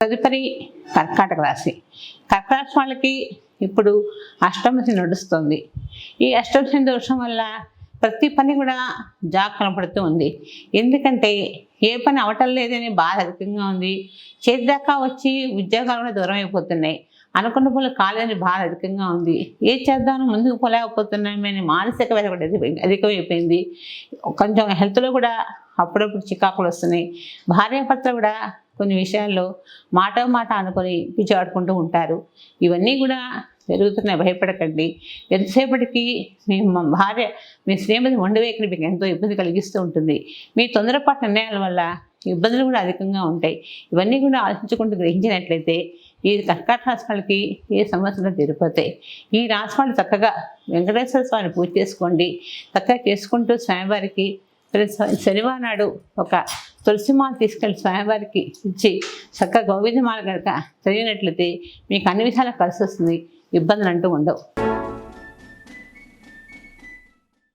తదుపరి కర్కాటక రాశి. కర్కాటక రాశి వాళ్ళకి ఇప్పుడు అష్టమశి నడుస్తుంది. ఈ అష్టమశి దోషం వల్ల ప్రతి పని కూడా జాగ్ కనపడుతూ ఉంది. ఎందుకంటే ఏ పని అవటం లేదని బాధ అధికంగా ఉంది. చేద్దాకా వచ్చి ఉద్యోగాలు కూడా దూరం అయిపోతున్నాయి. అనుకున్న పనులు కాలేదని బాధ అధికంగా ఉంది. ఏ చేద్దామని ముందుకు పోలేకపోతున్నామని మానసిక వేద కూడా అధికమైపోయింది. కొంచెం హెల్త్లో కూడా అప్పుడప్పుడు చికాకులు వస్తున్నాయి. భార్యాభర్తలు కూడా కొన్ని విషయాల్లో మాట మాట అనుకొని పిచ్చాడుకుంటూ ఉంటారు. ఇవన్నీ కూడా పెరుగుతున్నాయి భయపడకండి. ఎంతసేపటికి మీ భార్య మీ శ్రీమతి వండవేకని మీకు ఎంతో ఇబ్బంది కలిగిస్తూ ఉంటుంది. మీ తొందరపాటు నిర్ణయాల వల్ల ఇబ్బందులు కూడా అధికంగా ఉంటాయి. ఇవన్నీ కూడా ఆలోచించుకుంటూ గ్రహించినట్లయితే ఈ కర్కాట రాశి ఏ సమస్యలు తీరిపోతాయి. ఈ రాశి వాళ్ళు చక్కగా వెంకటేశ్వర స్వామిని పూజ చేసుకోండి. చక్కగా చేసుకుంటూ స్వామివారికి శనివారం నాడు ఒక తులసిమాల తీసుకెళ్ళి స్వామివారికి ఇచ్చి చక్కగా గోవిందమాల కనుక చదివినట్లయితే మీకు అన్ని విధాలా కలిసి వస్తుంది ఇబ్బందులు అంటూ ఉండవు.